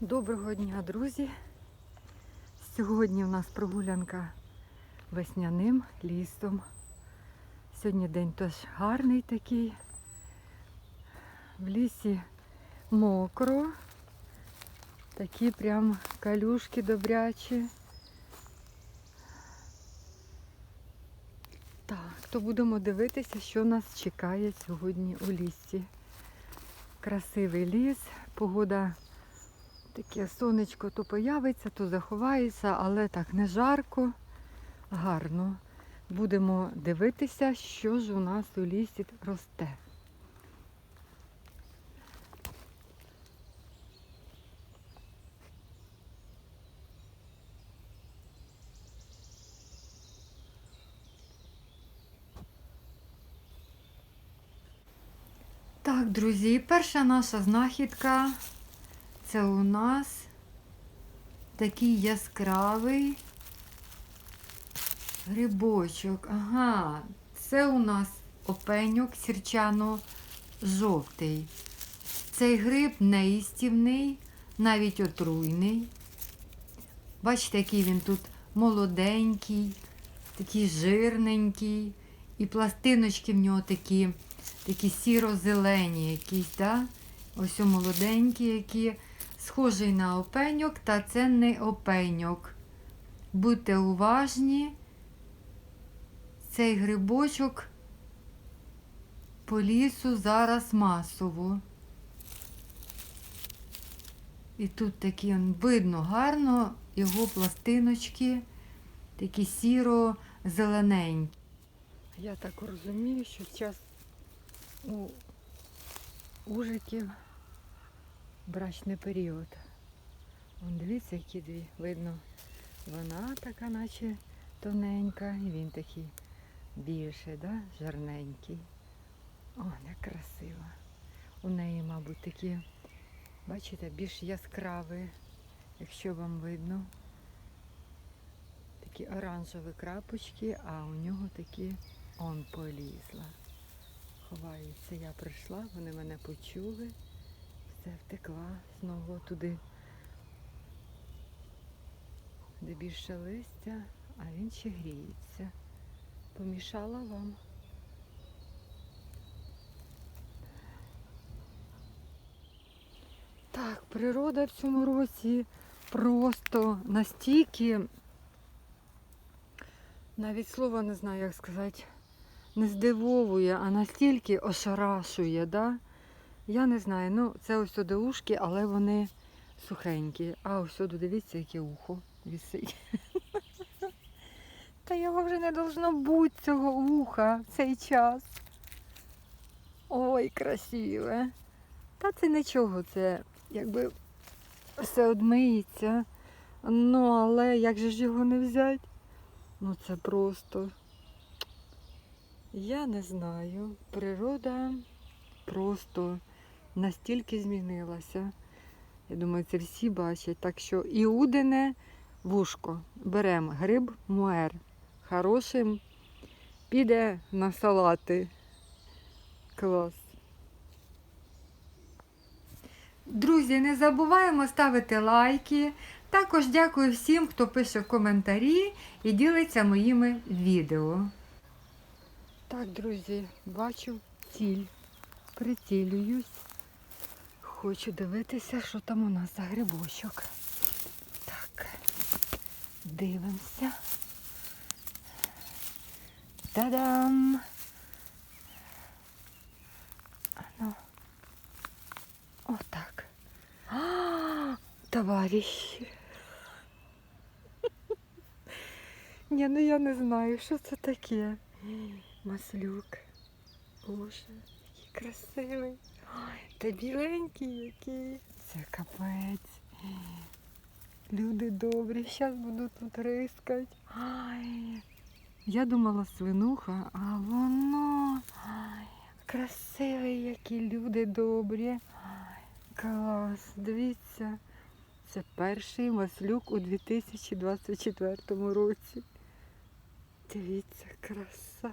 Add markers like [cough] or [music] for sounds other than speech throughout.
Доброго дня, друзі! Сьогодні у нас прогулянка весняним лісом. Сьогодні день теж гарний такий. В лісі мокро. Такі прям калюшки добрячі. Так, то будемо дивитися, що нас чекає сьогодні у лісі. Красивий ліс, погода Таке сонечко то появиться, то заховається, але так не жарко, гарно. Будемо дивитися, що ж у нас у лісі росте. Так, друзі, перша наша знахідка це у нас такий яскравий грибочок. Ага, це у нас опеньок сірчано-жовтий. Цей гриб неїстівний, навіть отруйний. Бачите, який він тут молоденький, такий жирненький. І пластиночки в нього такі, такі сіро-зелені якісь, да? Ось молоденькі, які схожий на опеньок, та це не опеньок. Будьте уважні, цей грибочок по лісу зараз масово. І тут такі видно гарно його пластиночки, такі сіро-зелененькі. Я так розумію, що зараз у ужиків брачний період. Вон дивіться, які дві. Видно, вона така, наче тоненька, і він такий більший, да? жарненький. О, як красиво. У неї, мабуть, такі, бачите, більш яскраві, якщо вам видно. Такі оранжеві крапочки, а у нього такі он полізла. Ховаються, я прийшла, вони мене почули все втекла знову туди, де більше листя, а він ще гріється. Помішала вам. Так, природа в цьому році просто настільки, навіть слова не знаю, як сказати, не здивовує, а настільки ошарашує, да? Я не знаю, ну це ось до ушки, але вони сухенькі. А ось сюди дивіться, яке ухо вісить. Та його вже не должно бути цього уха в цей час. Ой, красиве. Та це нічого, це якби все одмиється. Ну, але як же ж його не взяти? Ну це просто. Я не знаю. Природа просто настільки змінилася. Я думаю, це всі бачать. Так що іудине вушко. Беремо гриб муер. Хорошим. Піде на салати. Клас. Друзі, не забуваємо ставити лайки. Також дякую всім, хто пише коментарі і ділиться моїми відео. Так, друзі, бачу ціль. Прицілююсь. Хочу дивитися, що там у нас за грибочок. Так, дивимося. Та-дам! Ну, отак. А, товариші. Ні, ну я не знаю, що це таке. Маслюк. Боже, який красивий. Ой, та біленький який. Це капець. Люди добрі, зараз буду тут рискати. Ай. Я думала свинуха, а воно Ай, красивий, які люди добрі. Ай, клас, дивіться. Це перший маслюк у 2024 році. Дивіться, краса.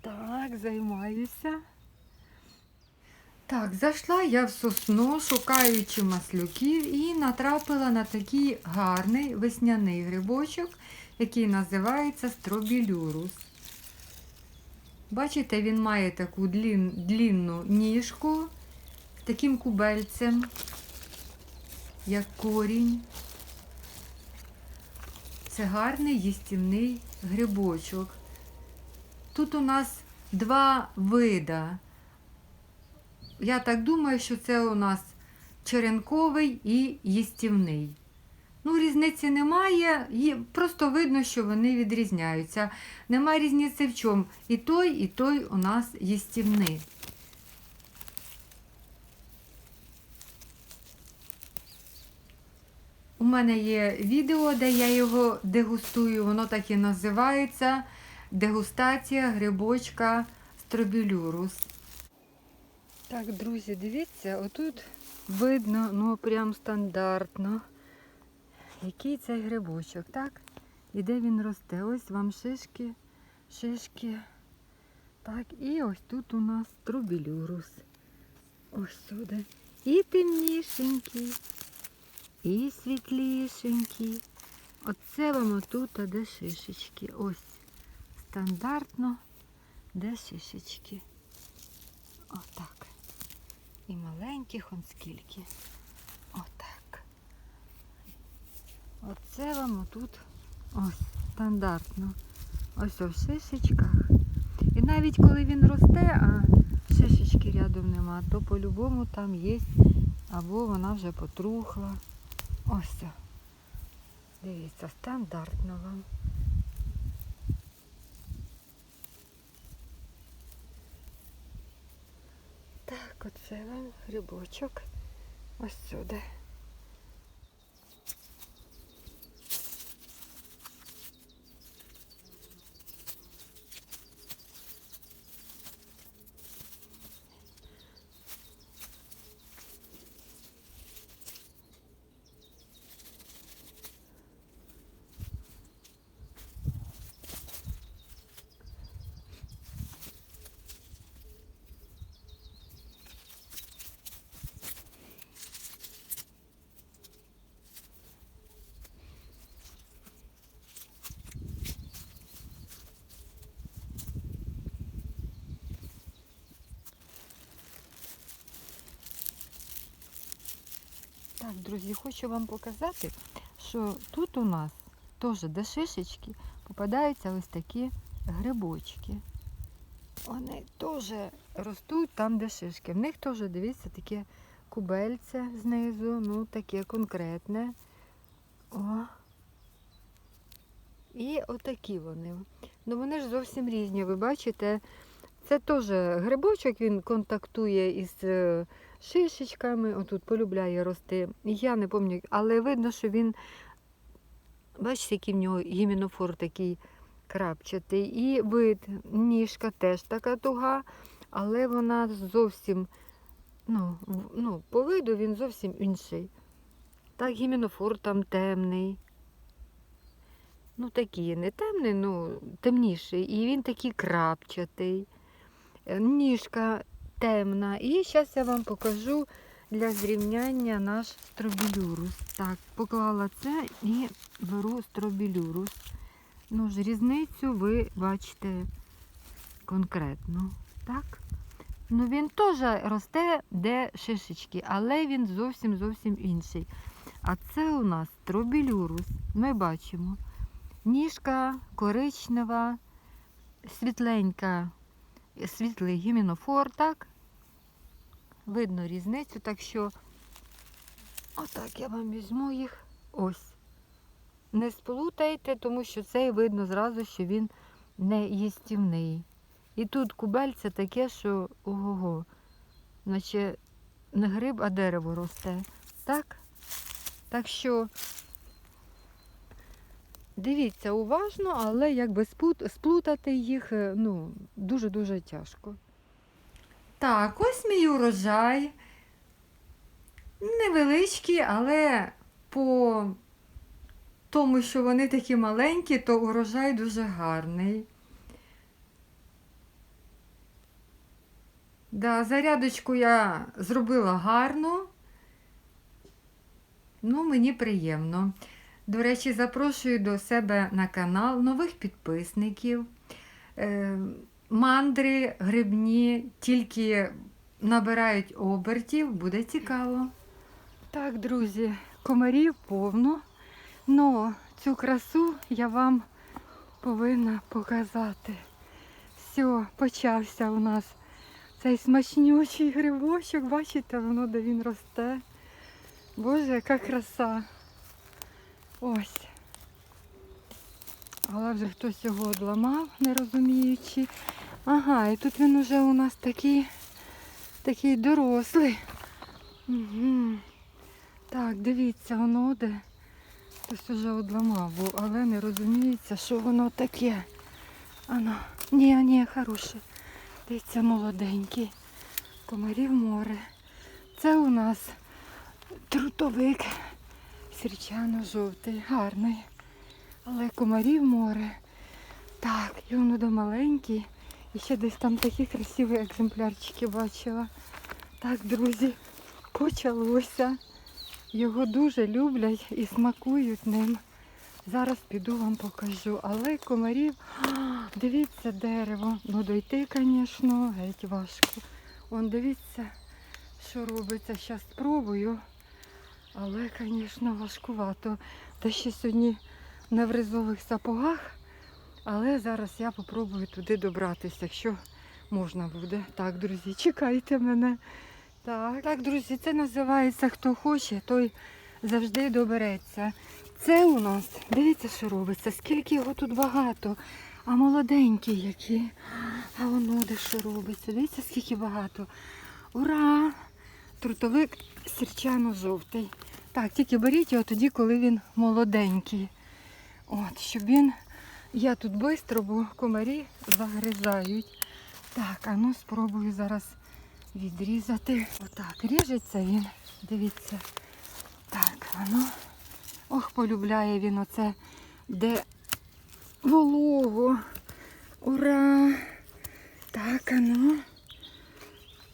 Так, займаюся. Так, зайшла я в сосну, шукаючи маслюків, і натрапила на такий гарний весняний грибочок, який називається стробілюрус. Бачите, він має таку длін, длінну ніжку з таким кубельцем, як корінь. Це гарний їстівний грибочок. Тут у нас два вида. Я так думаю, що це у нас черенковий і їстівний. Ну, різниці немає, просто видно, що вони відрізняються. Нема різниці в чому. І той, і той у нас їстівний. У мене є відео, де я його дегустую, воно так і називається Дегустація грибочка стробілюрус. Так, друзі, дивіться, отут видно, ну прям стандартно, який цей грибочок, так? І де він росте. Ось вам шишки, шишки. Так, і ось тут у нас трубілюрус. Ось сюди. І темнішенький, і світлішенький. Оце вам отут, а де шишечки. Ось стандартно, де шишечки. Отак. І маленьких он скільки. Отак. Оце вам отут ось стандартно. Ось в шишечках. І навіть коли він росте, а шишечки рядом нема, то по-любому там є, або вона вже потрухла. Ось. Дивіться, стандартно вам. Так, оце вам грибочок. Ось сюди. Так, друзі, хочу вам показати, що тут у нас теж до шишечки попадаються ось такі грибочки. Вони теж ростуть там, де шишки. В них теж, дивіться, таке кубельце знизу, ну таке конкретне. О. І отакі вони. Ну вони ж зовсім різні. Ви бачите, це теж грибочок, він контактує із е, шишечками, отут полюбляє рости. Я не пам'ятаю, але видно, що він, бачите, який в нього гімінофор такий крапчатий. І вид, ніжка теж така туга, але вона зовсім, ну, ну, по виду він зовсім інший. Так, гімінофор там темний. Ну, такий, не темний, ну темніший. І він такий крапчатий. Е, Ніжка темна. І зараз я вам покажу для зрівняння наш стробілюрус. Так, поклала це і беру стробілюрус. Ну ж, різницю ви бачите конкретно. Так? Ну він теж росте, де шишечки, але він зовсім зовсім інший. А це у нас стробілюрус. Ми бачимо. Ніжка коричнева, світленька світлий гімінофор, так? Видно різницю, так що отак я вам візьму їх. Ось. Не сплутайте, тому що цей видно зразу, що він не їстівний. І тут кубельце таке, що ого-го, наче не гриб, а дерево росте. Так? Так що Дивіться уважно, але якби сплутати їх е, ну, дуже-дуже тяжко. Так, ось мій урожай. Невеличкий, але по тому, що вони такі маленькі, то урожай дуже гарний. Да, зарядочку я зробила гарну. Ну, мені приємно. До речі, запрошую до себе на канал нових підписників. Мандри грибні тільки набирають обертів, буде цікаво. Так, друзі, комарів повно. Но цю красу я вам повинна показати. Все, почався у нас цей смачнючий грибочок. Бачите, воно де він росте. Боже, яка краса. Ось. Але вже хтось його одламав, не розуміючи. Ага, і тут він уже у нас такий, такий дорослий. Угу. Так, дивіться, воно де. Хтось уже одламав, але не розуміється, що воно таке. Ано, ні, ні, хороше. Дивіться, молоденький. Комарів море. Це у нас трутовик сірчано-жовтий, гарний. Але комарів море. Так, і воно до маленький. І ще десь там такі красиві екземплярчики бачила. Так, друзі, почалося. Його дуже люблять і смакують ним. Зараз піду вам покажу. Але комарів, [gasps] дивіться дерево. Ну дойти, звісно, геть важко. Вон дивіться, що робиться. Зараз спробую. Але, звісно, важкувато. Та ще сьогодні не в ризових сапогах. Але зараз я попробую туди добратися, якщо можна буде. Так, друзі, чекайте мене. Так, так, друзі, це називається хто хоче, той завжди добереться. Це у нас, дивіться, що робиться, скільки його тут багато. А молоденькі які. А воно де що робиться. Дивіться, скільки багато. Ура! Трутовик сірчано-жовтий. Так, тільки беріть його тоді, коли він молоденький. От, щоб він. Я тут швидко, бо комарі загризають. Так, а ну спробую зараз відрізати. Отак, ріжеться він. Дивіться. Так, воно. Ох, полюбляє він оце, де волого. Ура! Так, а ну.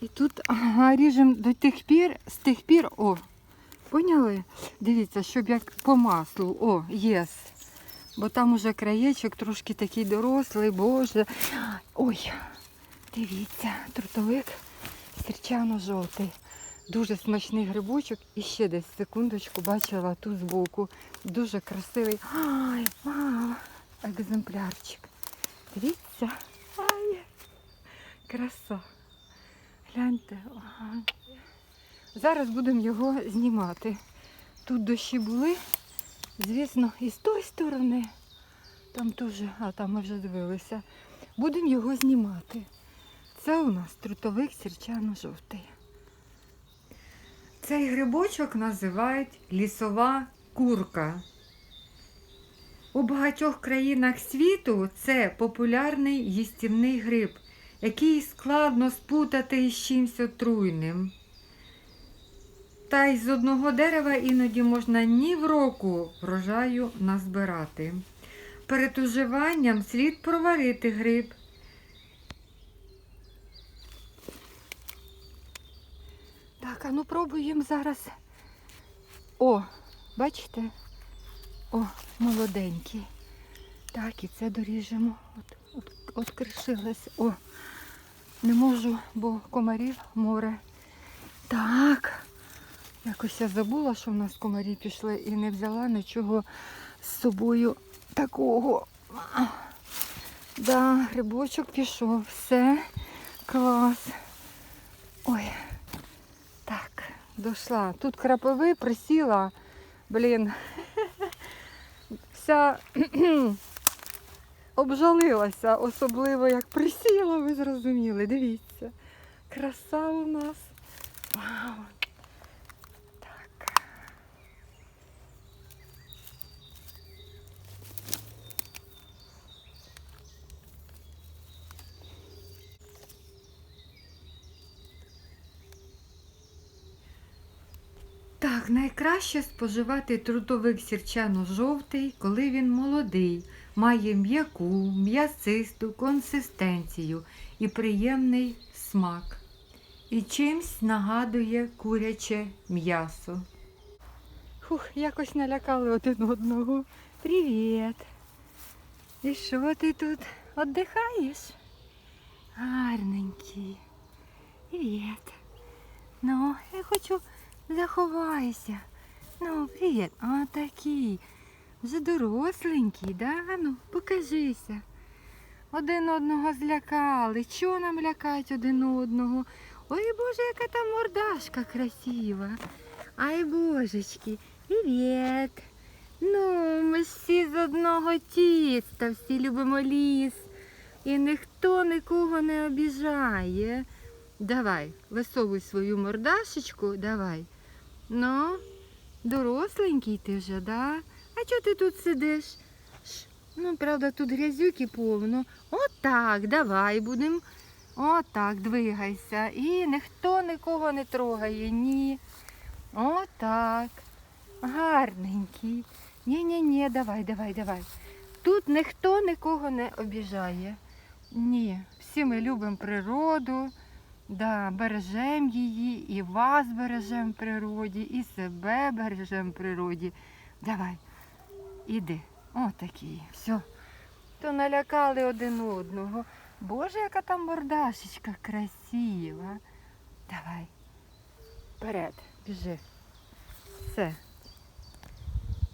І тут, ага, ріжемо до тих пір, з тих пір, о, поняли? Дивіться, щоб як по маслу. О, єс. Бо там уже краєчок трошки такий дорослий, боже. Ой, дивіться, трутовик сірчано-жовтий. Дуже смачний грибочок. І ще десь секундочку бачила тут збоку. Дуже красивий. Ай, вау, екземплярчик. Дивіться. Ай, краса. Гляньте. Ага. Зараз будемо його знімати. Тут дощі були, звісно, і з тої сторони. Там теж, а там ми вже дивилися. Будемо його знімати. Це у нас трутовик сірчано-жовтий. Цей грибочок називають лісова курка. У багатьох країнах світу це популярний їстівний гриб, який складно спутати із чимось отруйним. Та й з одного дерева іноді можна ні в року врожаю назбирати. Перед уживанням слід проварити гриб. Так, а ну пробуємо зараз. О, бачите? О, молоденький. Так, і це доріжемо. От, от, от кришилась. О, не можу, бо комарів море. Так. Якось я забула, що в нас комарі пішли і не взяла нічого з собою такого. Да, грибочок пішов. Все. Клас. Ой. Так, дійшла. Тут крапови присіла. Блін. Вся [clears throat] обжалилася, особливо як присіла, ви зрозуміли. Дивіться. Краса у нас. Вау. Так, найкраще споживати трутовик сірчано-жовтий, коли він молодий, має м'яку, м'ясисту консистенцію і приємний смак. і чимсь нагадує куряче м'ясо. Хух, якось налякали один одного. Привіт. І що ти тут віддихаєш? Гарненький. Привіт. Ну, я хочу заховайся. Ну, привіт. А такий. Вже доросленький, да? Ну, покажися. Один одного злякали. Чого нам лякають один одного? Ой, Боже, яка там мордашка красива. Ай, божечки, привіт. Ну, ми всі з одного тіста, всі любимо ліс. І ніхто нікого не обіжає. Давай, висовуй свою мордашечку, давай. Ну, доросленький ти вже, да? А чого ти тут сидиш? Ну, правда, тут грязюки повно. Отак, давай будемо. Отак, двигайся. І ніхто нікого не трогає, ні. Отак. Гарненький. Ні-ні-ні, давай, давай, давай. Тут ніхто нікого не обіжає. Ні, всі ми любимо природу, да, бережемо її, і вас бережемо в природі, і себе бережемо в природі. Давай, іди. Отакий. Все. То налякали один одного. Боже, яка там мордашечка красива. Давай. Вперед, біжи. Все.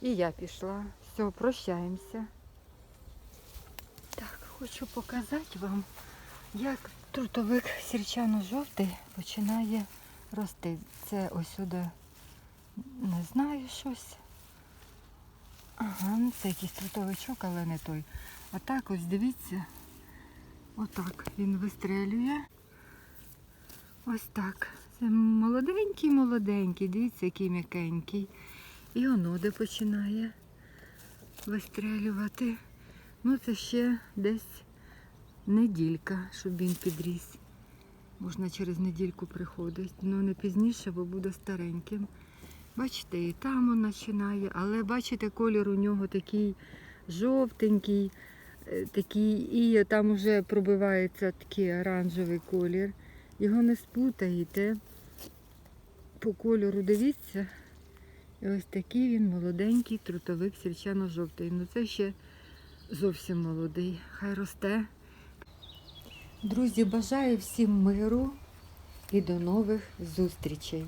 І я пішла. Все, прощаємося. Так, хочу показати вам, як трутовик сірчано-жовтий починає рости. Це ось сюди не знаю щось. Ага, ну це якийсь трутовичок, але не той. А так ось дивіться. Отак він вистрелює. Ось так. Це молоденький, молоденький, дивіться, який м'якенький. І воно де починає вистрелювати. Ну, це ще десь неділька, щоб він підріс. Можна через недільку приходить. Ну не пізніше, бо буде стареньким. Бачите, і там він починає, але бачите, колір у нього такий жовтенький, е, такий, і там вже пробивається такий оранжевий колір. Його не сплутаєте. По кольору дивіться. І ось такий він молоденький трутовик сірчано-жовтий. Ну це ще зовсім молодий. Хай росте. Друзі, бажаю всім миру і до нових зустрічей.